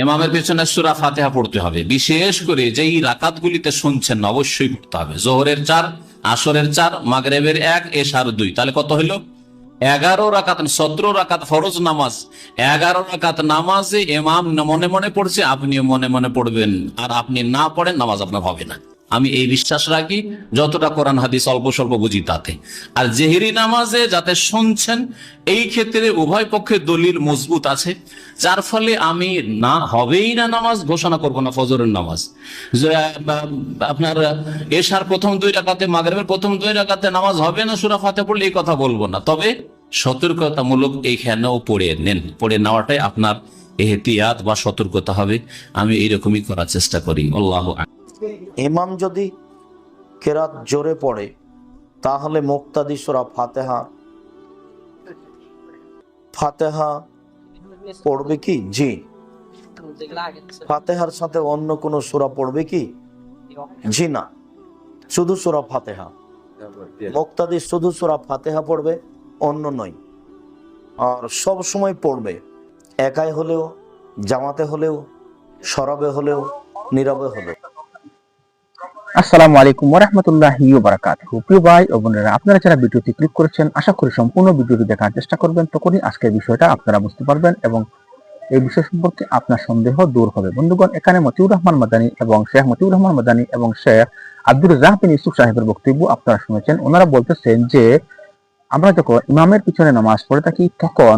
ইমামের পেছনে সুরা ফাতেহা পড়তে হবে। বিশেষ করে যেই রাকাতগুলিতে শুনছেন, অবশ্যই পড়তে হবে। জোহরের চার, আসরের চার, মাগরেবের এক, এশার দুই। তাহলে কত হইল? এগারো রাকাত, সতেরো রাকাত ফরজ নামাজ। এগারো রাকাত নামাজে এমাম মনে মনে পড়ছে, আপনিও মনে মনে পড়বেন। আর আপনি না পড়েন, নামাজ আপনার হবে না। আমি এই বিশ্বাস রাখি, যতটা কোরআন হাদিস অল্প স্বল্প বুঝি তাতে। আর জেহেরি নামাজে যাতে শুনছেন, এই ক্ষেত্রে উভয় পক্ষে দলিল মজবুত আছে, যার ফলে আমি না হবেই না নামাজ, ঘোষণা করব না ফজরের নামাজ। আপনার এশার প্রথম দুই রাকাতে, মাগরেবের প্রথম দুই রাকাতে নামাজ হবে না, সুরা ফাতে পড়লে এই কথা বলব না। তবে সতর্কতামূলক এইখানেও পড়ে নেন, পড়ে নেওয়াটাই আপনার এহতিয়াত বা সতর্কতা হবে। আমি এইরকমই করার চেষ্টা করি। আল্লাহ ইমাম যদি কেরাত জোরে পড়ে, তাহলে মুক্তাদি সুরা ফাতেহা ফাতেহা পড়বে কি? জি। ফাতেহার সাথে অন্য কোনো সুরা পড়বে কি? জি না। শুধু সুরা ফাতেহা। মুক্তাদি শুধু সুরা ফাতেহা পড়বে, অন্য নয়। আর সব সময় পড়বে। একাই হলেও, জামাতে হলেও সরবে হলেও, নীরবে হলেও। আসসালামু আলাইকুম ওরহমতুল্লাহি বারাকাতুহু প্রিয় ভাই ও বোনেরা, আপনারা যারা ভিডিওটি ক্লিক করেছেন, আশা করি সম্পূর্ণ ভিডিওটি দেখার চেষ্টা করবেন। তখনই আজকের বিষয়টা আপনারা বুঝতে পারবেন এবং এই বিষয় সম্পর্কে আপনার সন্দেহ দূর হবে। বন্ধুগণ, এখানে মতিউর রহমান মাদানী এবং শেখ মতিউর রহমান মাদানী এবং শেখ আব্দুর রাজাক বিন ইউসুফ সাহেবের বক্তব্য আপনারা শুনেছেন। ওনারা বলতেছেন যে, আমরা যখন ইমামের পিছনে নামাজ পড়ে থাকি, তখন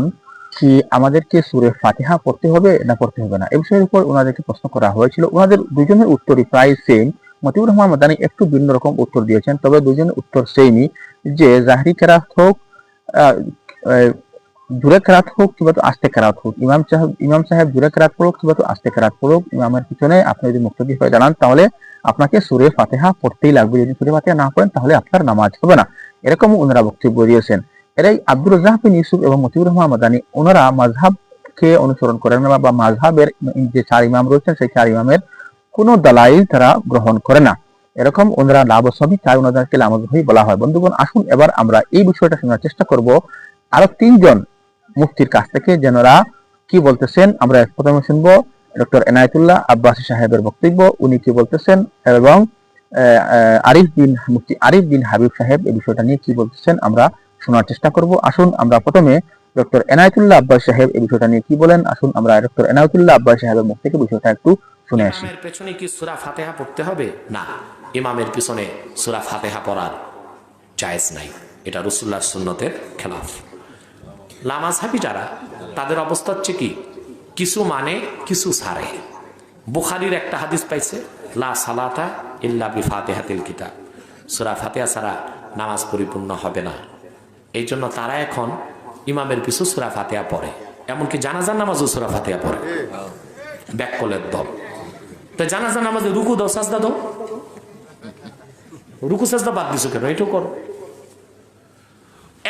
কি আমাদেরকে সুরে ফাতিহা পড়তে হবে না পড়তে হবে না? এই বিষয়ের উপর ওনাদেরকে প্রশ্ন করা হয়েছিল। ওনাদের দুজনের উত্তরই প্রায় সেম মতিউর রহমান মাদানী একটু ভিন্ন রকম উত্তর দিয়েছেন, তবে দুজনের উত্তর সেমই যে জাহরি কেরাত হোক দূরে কেরাত হোক কিংবা তো আস্তে কেরাত হোক, ইমাম সাহেব ইমাম সাহেব দূরে কেরাত পড়ুক কিংবা তো আস্তে কেরাত পড়ুক, ইমামের পিছনে আপনি যদি মুক্তদি হয়ে দাঁড়ান, তাহলে আপনাকে সুরে ফাতেহা পড়তেই লাগবে, যদি সুরে ফাতেহা না পড়েন, তাহলে আপনার নামাজ হবে না। এরকম ওনারা বক্তব্য দিয়েছেন। এরাই আব্দুর রাজাক বিন ইউসুফ এবং মতিউর রহমান মাদানী, ওনারা মাঝহাবকে অনুসরণ করেন বা মাঝহাবের যে চার ইমাম রয়েছেন, সেই চার ইমামের কোনো দালাইল তারা গ্রহণ করে না। এরকম ওনারা লাভ সবই চাই ওনাদেরকে লামজহি বলা হয়। বন্ধুগণ, আসুন এবার আমরা এই বিষয়টা শোনার চেষ্টা করব। আরও তিনজন মুফতির কাছ থেকে যেনরা কি বলতেছেন, আমরা প্রথমে শুনব ডক্টর এনায়েতুল্লাহ আব্বাসী সাহেবের বক্তব্য। উনি কি বলতেছেন এবং আরিফ বিন মুফতি আরিফ বিন হাবিব সাহেব এই বিষয়টা নিয়ে কি বলতেছেন আমরা শোনার চেষ্টা করব। আসুন আমরা প্রথমে ডক্টর এনায়েতুল্লাহ আব্বাস সাহেব এই বিষয়টা নিয়ে কি বলেন? আসুন আমরা ডক্টর এনায়েতুল্লাহ আব্বাস সাহেবের মুখ থেকে বিষয়টা একটু ইমামের পেছনে কি সুরা পড়তে হবে? না। ইমামের পিছনে সুরা ফাতেহা পড়ার নাই। এটা সুন্নতের খেলাফ। যারা, তাদের অবস্থা হচ্ছে কি? কিছু মানে কিছু ছাড়ে বুখারির একটা হাদিস পাইছে, লা সালাতা ইল্লা বি কিতাব। সুরা ফাতেহা ছাড়া নামাজ পরিপূর্ণ হবে না। এই জন্য তারা এখন ইমামের পিছু সুরা ফাতেহা পড়ে। এমনকি জানাজার নামাজও সুরা ফাতেহা পড়ে। ব্যাককলের দল তো জানাজা নামাজে রুকু দাও, সাজদা দাও। রুকু, সাজদা বাদ দিছো কেন? এটাও করো।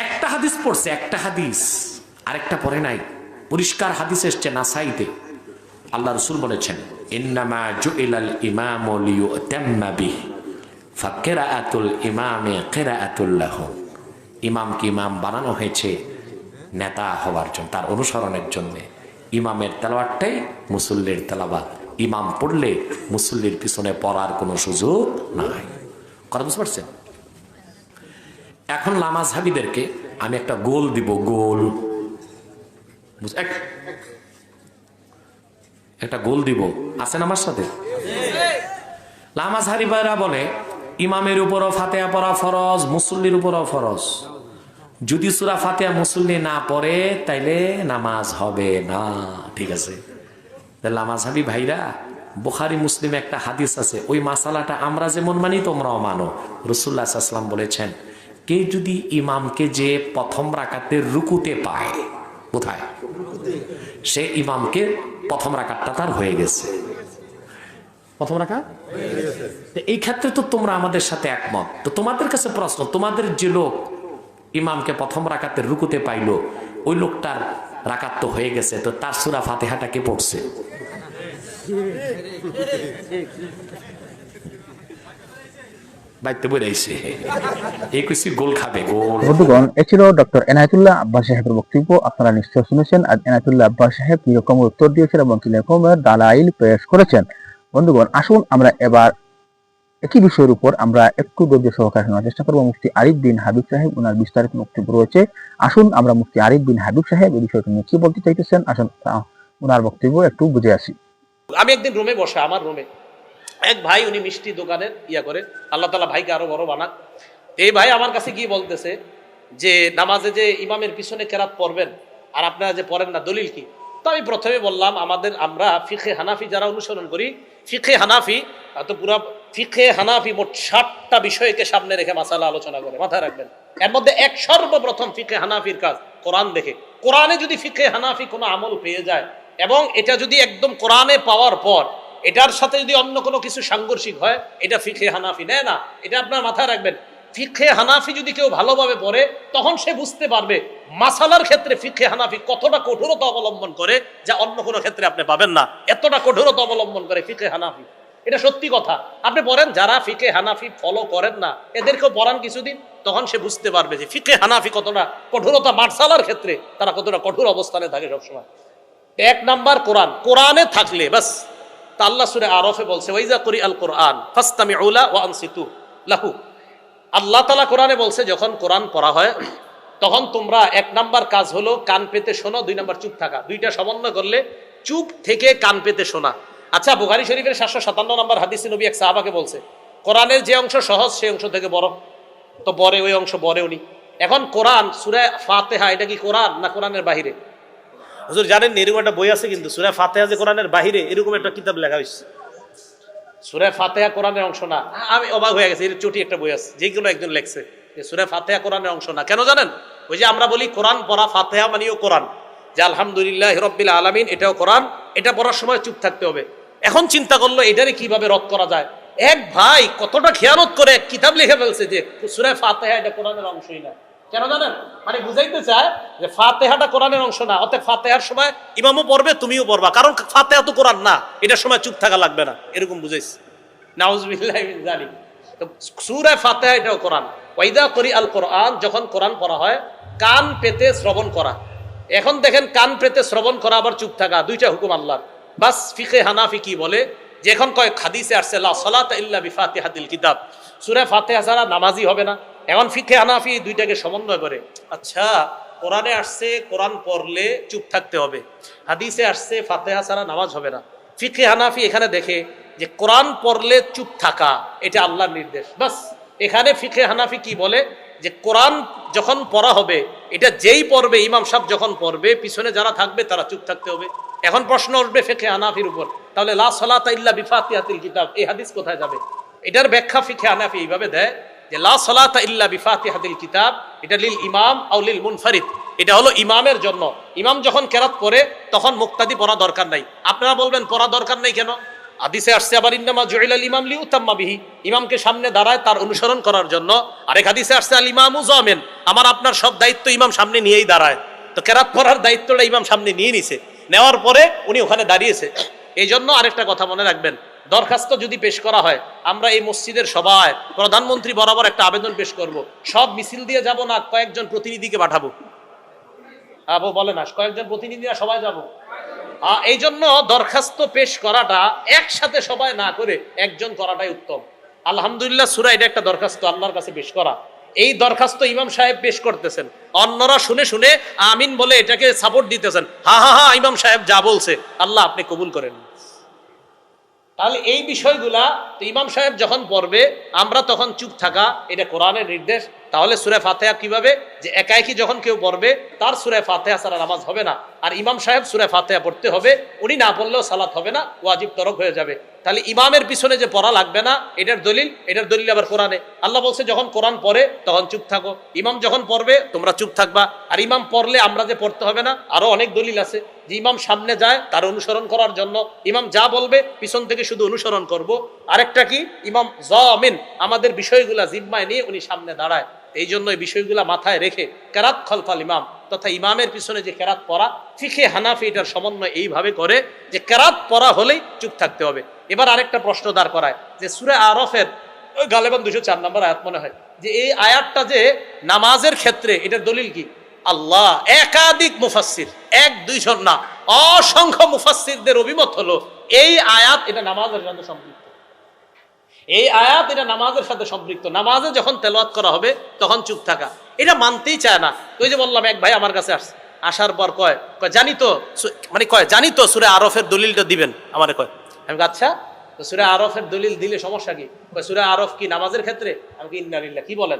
একটা হাদিস পড়ছে, একটা হাদিস, আরেকটা পড়ে নাই। পরিষ্কার হাদিস এসছে না নাসাইতে। আল্লাহ রসুল বলেছেন, ইন্নামা জুইলাল ইমাম লিউতাম্মা বিহ, ফাকিরাআতুল ইমামে কিরাআতুল্লাহ ইমামকে ইমাম বানানো হয়েছে নেতা হওয়ার জন্য, তার অনুসরণের জন্য। ইমামের তেলাওয়াতটাই মুসল্লির তেলাবাত ইমাম পড়লে মুসল্লির পিছনে পড়ার কোনো সুযোগ নাই। কথা বুঝতে পারছেন? এখন লামাজ হাবিদেরকে আমি একটা গোল দিব, গোল। একটা গোল দিব। আছেন আমার সাথে? লামাজ হারিবারা বলে, ইমামের উপরও ফাতেহা পড়া ফরজ, মুসল্লির উপরও ফরজ। যদি সুরা ফাতেহা মুসল্লি না পড়ে, তাইলে নামাজ হবে না। ঠিক আছে? লামাজ হাবি ভাইরা, বুখারি, মুসলিমে একটা হাদিস আছে, ওই মাসালাটা আমরা যেমন মানি, তোমরাও মানো। রসুল্লাহ আসলাম বলেছেন, কে যদি ইমামকে যে প্রথম রাকাতের রুকুতে পায়, কোথায়? সে ইমামকে প্রথম রাকাতটা তার হয়ে গেছে। প্রথম রাখা এই ক্ষেত্রে তো তোমরা আমাদের সাথে একমত। তো তোমাদের কাছে প্রশ্ন, তোমাদের যে লোক ইমামকে প্রথম রাকাতের রুকুতে পাইলো, ওই লোকটার রাকাত তো হয়ে গেছে, তো তার সুরা ফাতেহাটা কে পড়ছে? বন্ধুগণ, এ ছিল ডক্টর সাহেবের বক্তব্য। আপনারা শুনেছেন আর সাহেব উত্তর দালাইল করেছেন। বন্ধুগণ, আসুন আমরা এবার একই বিষয়ের উপর আমরা একটু ধৈর্য সহকারে শোনার চেষ্টা করব। মুফতি আরিফ বিন হাবিব সাহেব ওনার বিস্তারিত বক্তব্য রয়েছে। আসুন আমরা মুফতি আরিফ বিন হাবিব সাহেব এই বিষয়টা নিয়ে কি বলতে চাইতেছেন? আসুন ওনার বক্তব্য একটু বুঝে আসি। আমি একদিন রুমে বসে, আমার রুমে এক ভাই, উনি মিষ্টি দোকানের ইয়া করে, আল্লাহ তালা ভাইকে আরও বড় বানাক। এই ভাই আমার কাছে গিয়ে বলতেছে যে, নামাজে যে ইমামের পিছনে কেরাত পড়বেন আর আপনারা যে পড়েন না, দলিল কি? তো আমি প্রথমে বললাম, আমাদের আমরা ফিখে হানাফি যারা অনুসরণ করি ফিখে হানাফি তো পুরা ফিখে হানাফি মোট ষাটটা বিষয়কে সামনে রেখে মাসালা আলোচনা করে, মাথায় রাখবেন। এর মধ্যে এক সর্বপ্রথম ফিখে হানাফির কাজ, কোরআন দেখে। কোরআনে যদি ফিখে হানাফি কোনো আমল পেয়ে যায় এবং এটা যদি একদম কোরআনে পাওয়ার পর এটার সাথে যদি অন্য কোনো কিছু সাংঘর্ষিক হয়, এটা ফিখে হানাফি নেয় না। এটা আপনার মাথায় রাখবেন। ফিখে হানাফি যদি কেউ ভালোভাবে পড়ে, তখন সে বুঝতে পারবে মাসালার ক্ষেত্রে ফিখে হানাফি কতটা কঠোরতা অবলম্বন করে, যা অন্য কোনো ক্ষেত্রে আপনি পাবেন না। এতটা কঠোরতা অবলম্বন করে ফিখে হানাফি। এটা সত্যি কথা। আপনি পড়েন যারা ফিকে হানাফি ফলো করেন না, এদেরকেও পড়ান কিছুদিন, তখন সে বুঝতে পারবে যে ফিকে হানাফি কতটা কঠোরতা মার্শালার ক্ষেত্রে, তারা কতটা কঠোর অবস্থানে থাকে সবসময়। এক নাম্বার কোরআন। কোরআনে থাকলে বাস তা আল্লাহ সুরে আরফে বলছে, ওয়াইজা করি আল কোরআন ফাস্তামি উলা ও আনসিতু লাহু। আল্লাহ তালা কোরআনে বলছে, যখন কোরআন পড়া হয়, তখন তোমরা এক নাম্বার কাজ হলো কান পেতে শোনো, দুই নাম্বার চুপ থাকা। দুইটা সমন্বয় করলে চুপ থেকে কান পেতে শোনা। আচ্ছা বুখারি শরীফের সাতশো সাতান্ন নম্বর হাদিস নবী এক সাহাবাকে বলছে কোরআনের যে অংশ সহজ সেই অংশ থেকে বড়। তো বরে ওই অংশ বরে উনি। এখন কোরআন সুরে ফাতেহা এটা কি কোরআন না কোরআনের বাহিরে? হুজুর জানেন এরকম একটা বই আছে কিন্তু সুরে ফাতেহা যে কোরআনের বাহিরে এরকম একটা কিতাব লেখা হয়েছে। সুরে ফাতেহা কোরআনের অংশ না। আমি অবাক হয়ে গেছি এর চটি একটা বই আছে যে কোনো একজন লেখছে যে সুরে ফাতেহা কোরআনের অংশ না। কেন জানেন? ওই যে আমরা বলি কোরআন পড়া ফাতেহা মানিও কোরআন। যে আলহামদুলিল্লাহ রব্বিল আলমিন এটাও কোরআন। এটা পড়ার সময় চুপ থাকতে হবে। এখন চিন্তা করল, এটারে কীভাবে রদ করা যায়? এক ভাই কতটা খেয়ানত করে এক কিতাব লিখে ফেলছে যে, সুরে ফাতেহা এটা কোরআনের অংশই না। কেন জানেন? মানে বুঝাইতে চায় যে, ফাতেহাটা কোরআনের অংশ না, অতএব ফাতেহার সময় ইমামও পড়বে, তুমিও পড়বা। কারণ ফাতেহা তো কোরআন না, এটার সময় চুপ থাকা লাগবে না। এরকম বুঝাইছে। নাউজবিল্লাহ জানি তো সুরে ফাতেহা এটাও কোরআন। ওয়াইদা করি আল কোরআন, যখন কোরআন পড়া হয়, কান পেতে শ্রবণ করা। এখন দেখেন, কান পেতে শ্রবণ করা আবার চুপ থাকা, দুইটা হুকুম আল্লাহর। বাস ফিখে হানাফি কি বলে? যে এখন কয় খাদিসে আসছে, লা ইল্লা বিফাতিহাতিল কিতাব। সূরা ফাতে ছাড়া নামাজি হবে না। এখন ফিখে হানাফি দুইটাকে সমন্বয় করে। আচ্ছা কোরআনে আসছে, কোরআন পড়লে চুপ থাকতে হবে। হাদিসে আসছে, ফাতেহা ছাড়া নামাজ হবে না। ফিকে হানাফি এখানে দেখে যে কোরআন পড়লে চুপ থাকা, এটা আল্লাহর নির্দেশ। বাস, এখানে ফিকে হানাফি কি বলে? যে কোরআন যখন পড়া হবে, এটা যেই পড়বে, ইমাম সাহেব যখন পড়বে, পিছনে যারা থাকবে, তারা চুপ থাকতে হবে। এখন প্রশ্ন উঠবে ফেকে আনাফির উপর। তাহলে লা সলাতা ইল্লা বিফাতিহাতিল কিতাব, এই হাদিস কোথায় যাবে? এটার ব্যাখ্যা ফিকে হানাফি এইভাবে দেয় যে লা সলাতা ইল্লা বিফাতিহাতিল কিতাব, এটা লিল ইমাম আও লিল মুনফারিদ। এটা হলো ইমামের জন্য ইমাম যখন কেরাত পড়ে, তখন মুক্তাদি পড়া দরকার নাই। আপনারা বলবেন, পড়া দরকার নেই কেন? হাদিসে আসছে, আবার ইন্নামা জুইলাল ইমাম লি উতাম্মা বিহি। ইমামকে সামনে দাঁড়ায় তার অনুসরণ করার জন্য। আরেক হাদিসে আসছে, আল ইমামু জামেন। আমার, আপনার সব দায়িত্ব ইমাম সামনে নিয়েই দাঁড়ায়। তো কেরাত পড়ার দায়িত্বটা ইমাম সামনে নিয়ে নিছে। নেওয়ার পরে উনি ওখানে দাঁড়িয়েছে। এই জন্য আরেকটা কথা মনে রাখবেন, দরখাস্ত যদি পেশ করা হয়, আমরা এই মসজিদের সভায় প্রধানমন্ত্রী বরাবর একটা আবেদন পেশ করব। সব মিছিল দিয়ে যাব না, কয়েকজন প্রতিনিধিকে পাঠাবো? আবু বলে না, কয়েকজন প্রতিনিধিরা সবাই যাব? এই জন্য দরখাস্ত পেশ করাটা একসাথে সবাই না করে একজন করাটাই উত্তম। আলহামদুলিল্লাহ সুরা এটা একটা দরখাস্ত, আল্লাহর কাছে পেশ করা। এই দরখাস্ত ইমাম সাহেব পেশ করতেছেন। অন্যরা শুনে শুনে আমিন বলে এটাকে সাপোর্ট দিতেছেন। হা হা হা, ইমাম সাহেব যা বলছে, আল্লাহ আপনি কবুল করেন। তাহলে এই বিষয়গুলা তো ইমাম সাহেব যখন পড়বে, আমরা তখন চুপ থাকা, এটা কোরআনের নির্দেশ। তাহলে সুরে ফাতেহা কীভাবে? যে একাই কি যখন কেউ পড়বে, তার সুরে ফাতেহা ছাড়া নামাজ হবে না। আর ইমাম সাহেব সুরে ফাতেহা পড়তে হবে, উনি না পড়লেও সালাত হবে না, ওয়াজিব তরক হয়ে যাবে। তাহলে ইমামের পিছনে যে পড়া লাগবে না, এটার দলিল এটার দলিল আবার কোরআনে। আল্লাহ বলছে, যখন কোরআন পড়ে, তখন চুপ থাকো। ইমাম যখন পড়বে, তোমরা চুপ থাকবা। আর ইমাম পড়লে আমরা যে পড়তে হবে না, আরও অনেক দলিল আছে। যে ইমাম সামনে যায়, তার অনুসরণ করার জন্য ইমাম যা বলবে, পিছন থেকে শুধু অনুসরণ করব। আরেকটা কি? ইমাম জমিন, আমাদের বিষয়গুলা জিম্মায় নিয়ে উনি সামনে দাঁড়ায়। এই জন্য এই বিষয়গুলা মাথায় রেখে কেরাত খলফাল ইমাম তথা ইমামের পিছনে যে কেরাত পড়া ফিখে হানাফি এটার সমন্বয় এইভাবে করে যে কেরাত পড়া হলেই চুপ থাকতে হবে। এবার আরেকটা প্রশ্ন দাঁড় করায়, যে সুরে আরফের গালেবান দুশো চার নম্বর আয়াত মনে হয়, যে এই আয়াতটা যে নামাজের ক্ষেত্রে, এটার দলিল কি? আল্লাহ একাধিক মুফাসসির, এক দুইজন না, অসংখ্য মুফাসসিরদের অভিমত হলো এই আয়াত এটা নামাজের সাথে সম্পৃক্ত। এই আয়াত এটা নামাজের সাথে সম্পৃক্ত। নামাজে যখন তেলাওয়াত করা হবে, তখন চুপ থাকা। এটা মানতেই চায় না। তুই যে বললাম, এক ভাই আমার কাছে আসছে। আসার পর কয় কয়, জানি তো মানে কয়, জানি তো সুরে আরফের দলিলটা দিবেন, আমারে কয়। আমি আচ্ছা তো সুরে আরফের দলিল দিলে সমস্যা কি? সুরে আরফ কি নামাজের ক্ষেত্রে? আমি কি ইন্নারিল্লাহ কি বলেন?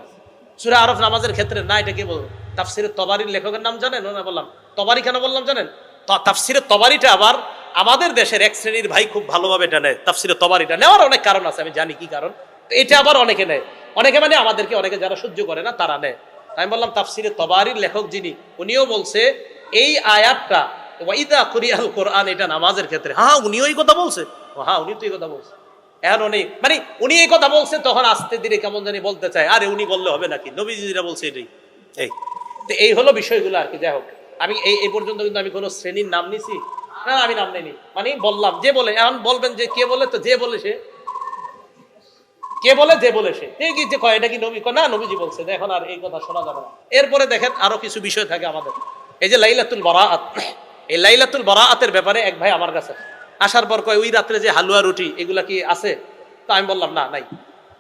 সুরে আরফ নামাজের ক্ষেত্রে না, এটা কি বলব? তাফসিরের তবারির লেখকের নাম জানেন? না বললাম। তবারি কেন বললাম জানেন? ত- তাফসিরের তবারিটা আবার আমাদের দেশের এক শ্রেণির ভাই খুব ভালোভাবে এটা নেয়। তাফসিরের তবারিটা নেওয়ার অনেক কারণ আছে, আমি জানি কি কারণ। এটা আবার অনেকে নেয়। অনেকে মানে আমাদেরকে, অনেকে যারা সহ্য করে না, তারা নেয়। আমি বললাম তাফসিরের তবারির লেখক যিনি, উনিও বলছে, এই আয়াতটা ওয়াইদা কুরিয়াল কোরআন, এটা নামাজের ক্ষেত্রে। হ্যাঁ উনিও এই কথা বলছে। হ্যাঁ উনি তো এই কথা বলছে। এখন উনি মানে উনি এই কথা বলছে, তখন আস্তে ধীরে কেমন জানি বলতে চায়। আরে উনি বললে হবে নাকি? নবীজিরা বলছে এটাই। এই তো এই হলো বিষয়গুলো আর কি, যাই হোক। আমি এই এই পর্যন্ত কিন্তু আমি কোনো শ্রেণির নাম নিছি? না, আমি নাম নেইনি। মানে বললাম, যে বলে, এখন বলবেন যে কে বলে, তো যে বলে সে। কে বলে, যে বলে সে। এই কি যে কয়, এটা কি নবী? না, নবীজি বলছে এখন আর এই কথা শোনা যাবে না। এরপরে দেখেন আরও কিছু বিষয় থাকে আমাদের। এই যে লাইলাতুল বরাআত। এই লাইলাতুল বরাআতের ব্যাপারে এক ভাই আমার কাছে আসার পর কয়, ওই রাত্রে যে হালুয়া রুটি, এগুলা কি আছে? তা আমি বললাম, না, নাই।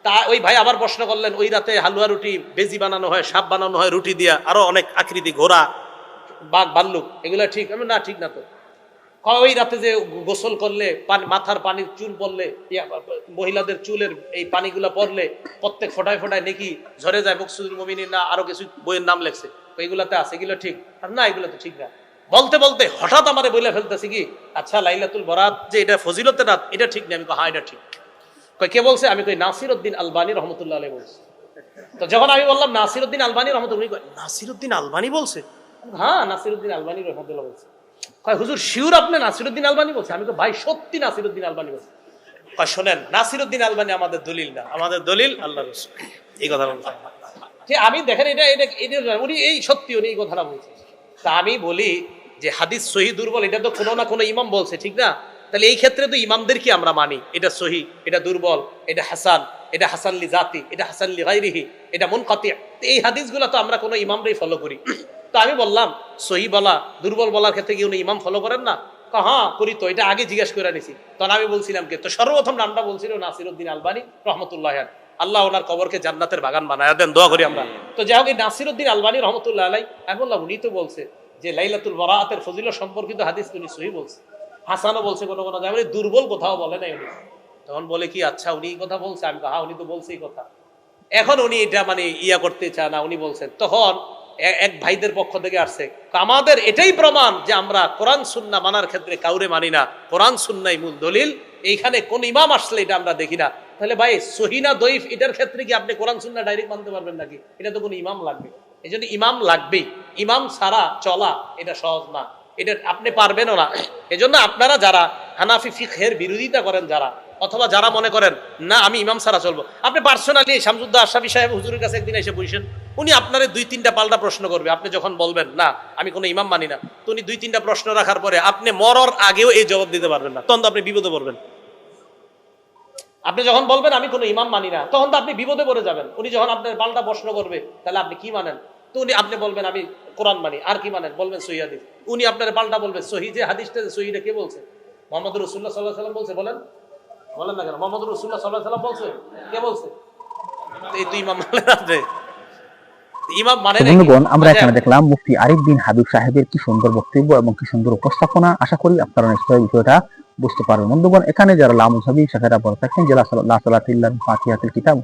তা ওই ভাই আবার প্রশ্ন করলেন, ওই রাতে হালুয়া রুটি, বেজি বানানো হয়, সাপ বানানো হয়, রুটি দিয়া আরও অনেক আকৃতি, ঘোড়া, বাঘ ভাল্লুক এগুলা ঠিক? আমি না, ঠিক না তো। ওই রাতে যে গোসল করলে, পানি মাথার পানির চুল পড়লে মহিলাদের চুলের এই পানিগুলা পড়লে, প্রত্যেক ফোটায় ফোটায় নাকি ঝরে যায়, মকসুদুল মমিনী না, আরও কিছু বইয়ের নাম লেখছে। তো এগুলাতে আছে, এগুলো ঠিক? আর না এগুলো তো ঠিক না। বলতে বলতে হঠাৎ আমারে বলে ফেলতেছি কি? আচ্ছা লাইলাতুল বরাত যে এটা ফজিলতের রাত, এটা ঠিক না। আমি হ্যাঁ এটা ঠিক। কে বলছে? আমি কই নাসির উদ্দিন আলবানী রহমতুল্লাহ বলছে। তো যখন আমি বললাম নাসির উদ্দিন আলবানী রহমতুল্লাহ নাসির উদ্দিন আলবানী বলছে? হ্যাঁ নাসির উদ্দিন আলবানী রহমতুল্লাহ বলছে। কয় হুজুর শিউর আপনি নাসিরুদ্দিন আলবানী বলছে আমি তো ভাই সত্যি নাসিরুদ্দিন আলবানী বলছে। কয় শোনেন নাসিরুদ্দিন আলবানী আমাদের দলিল না। আমাদের দলিল আল্লাহ রসুল। এই কথা বলছে। যে আমি দেখেন এটা এটা এটা উনি এই সত্যি উনি এই কথাটা বলছে তা আমি বলি যে হাদিস সহি দুর্বল এটা তো কোনো না কোনো ইমাম বলছে ঠিক না? তাহলে এই ক্ষেত্রে তো ইমামদেরকে আমরা মানি। এটা সহি এটা দুর্বল এটা হাসান এটা হাসান লি জাতি এটা হাসান লি গাইরিহি এটা মন এই হাদিসগুলো তো আমরা কোনো ইমামরাই ফলো করি। তো আমি বললাম সহি বলা দুর্বল বলার ক্ষেত্রে কি উনি ইমাম ফলো করেন না? হ্যাঁ করি তো এটা আগে জিজ্ঞেস করে নিছি তখন আমি বলছিলাম কি? তো সর্বপ্রথম নামটা বলছিল নাসিরুদ্দিন আলবানী রহমতুল্লাহ আল্লাহ ওনার কবরকে জান্নাতের বাগান বানায় দেন দোয়া করি আমরা। তো যাই হোক এই নাসিরুদ্দিন আলবানী রহমতুল্লাহ আলাই আমি বললাম উনি তো বলছে যে লাইলাতুল বরাতের ফজিল সম্পর্কিত হাদিস উনি সহি বলছে। হাসানও বলছে কোনো কোনো জায়গায়। দুর্বল কোথাও বলে নাই উনি। তখন বলে কি আচ্ছা উনি কথা বলছে। আমি কই, হ্যাঁ উনি তো বলছে কথা। এখন উনি এটা মানে ইয়া করতে চান না উনি বলছেন। তখন এক ভাইদের পক্ষ থেকে আসছে। আমাদের এটাই প্রমাণ যে আমরা কোরআন সুন্না মানার ক্ষেত্রে কাউরে মানি না। কোরআন সুন্নাই মূল দলিল। এইখানে কোন ইমাম আসলে এটা আমরা দেখি না। তাহলে ভাই সহিনা দইফ এটার ক্ষেত্রে কি আপনি কোরআন সুন্না ডাইরেক্ট মানতে পারবেন নাকি? এটা তো কোনো ইমাম লাগবে। এই জন্য ইমাম লাগবেই। ইমাম ছাড়া চলা এটা সহজ না। এটা আপনি পারবেনও না। এজন্য আপনারা যারা হানাফি ফিখের বিরোধিতা করেন যারা, অথবা যারা মনে করেন, না, আমি ইমাম সারা চলবো। আপনি পার্সোনালি শামসুদ্দা আশাফি সাহেব হুজুরের কাছে একদিন এসে বসেন, উনি আপনার দুই, তিনটা পাল্টা প্রশ্ন করবে। আপনি যখন বলবেন, না, আমি কোনো ইমাম মানি না, তো উনি দুই, তিনটা প্রশ্ন রাখার পরে আপনি মরর আগেও এই জবাব দিতে পারবেন না। তখন তো আপনি বিপদে পড়বেন। আপনি যখন বলবেন, আমি কোনো ইমাম মানি না, তখন তো আপনি বিপদে পড়ে যাবেন। উনি যখন আপনার পাল্টা প্রশ্ন করবে, তাহলে আপনি কি মানেন? তো উনি আপনি বলবেন আমি কোরআন মানি আর কি মানেন? বলবেন সহি হাদিস। উনি আপনার পাল্টা বলবেন সহি যে হাদিসটা সহিটা কে বলছে? মোহাম্মদ রসুল্লাহ সাল্লাহ সাল্লাম বলছে বলেন। বলেন না কেন মোহাম্মদ রসুল্লাহ সাল্লাহ সাল্লাম বলছে? কে বলছে? এই তুই ইমাম মানে ইমাম মানে বন্ধুগণ আমরা এখানে দেখলাম মুফতি আরিফ বিন হাবিব সাহেবের কি সুন্দর বক্তব্য এবং কি সুন্দর উপস্থাপনা। আশা করি আপনারা নিশ্চয়ই বিষয়টা বুঝতে পারবেন। বন্ধুগণ এখানে যারা লামুসাবি শেখেরা বলে থাকেন যে লা সালাতিল্লাহ ফাতিহাতুল কিতাব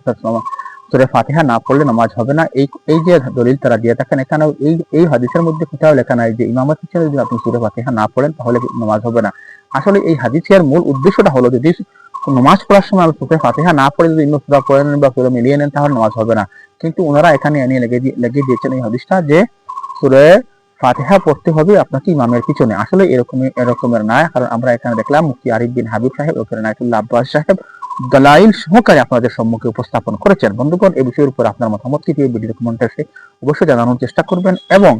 সুরে ফাতিহা না পড়লে নামাজ হবে না। এই এই যে দলিল তারা দিয়ে থাকেন, এখানে এই এই হাদিসের মধ্যে কোথাও লেখা নাই যে ইমামত হিসেবে যদি আপনি সুরে ফাতিহা না পড়েন, তাহলে নামাজ হবে না। আসলে এই হাদিসের মূল উদ্দেশ্যটা হলো যদি নামাজ পড়ার সময় সুরে ফাতিহা না পড়ে, যদি সুরা পড়ে নেন বা সুরে মিলিয়ে নেন, তাহলে নামাজ হবে না। কিন্তু ওনারা এখানে এনে লেগে লেগে দিয়েছেন এই হাদিসটা যে সুরে ফাতেহা পড়তে হবে আপনাকে ইমামের পিছনে। আসলে এরকম এরকমের না কারণ আমরা এখানে দেখলাম মুফতি আরিফ বিন হাবিব সাহেব ওখানে নাইতুল্লাহ আব্বাস সাহেব দলাইল সহকারে আপনাদের সম্মুখে উপস্থাপন করেছেন। বন্ধুগণ এই বিষয়ের উপর আপনার মতামত কি দিয়ে ভিডিও কমেন্টে অবশ্যই জানানোর চেষ্টা করবেন এবং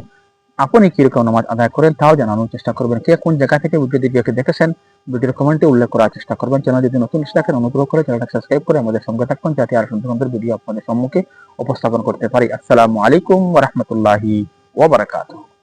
আপনি কীরকম নামাজ আদায় করেন তাও জানানোর চেষ্টা করবেন। কে কোন জায়গা থেকে ভিডিও ভিডিওকে দেখেছেন? ভিডিওর কমেন্টে উল্লেখ করার চেষ্টা করবেন। চ্যানেল যদি নতুন থাকেন, অনুগ্রহ করে চ্যানেলটা সাবস্ক্রাইব করে আমাদের সঙ্গে থাকুন যাতে আরও সুন্দর সুন্দর ভিডিও আপনাদের সম্মুখে উপস্থাপন করতে পারি। আসসালামু আলাইকুম ওয়া রাহমাতুল্লাহি ওয়া বারাকাতুহু।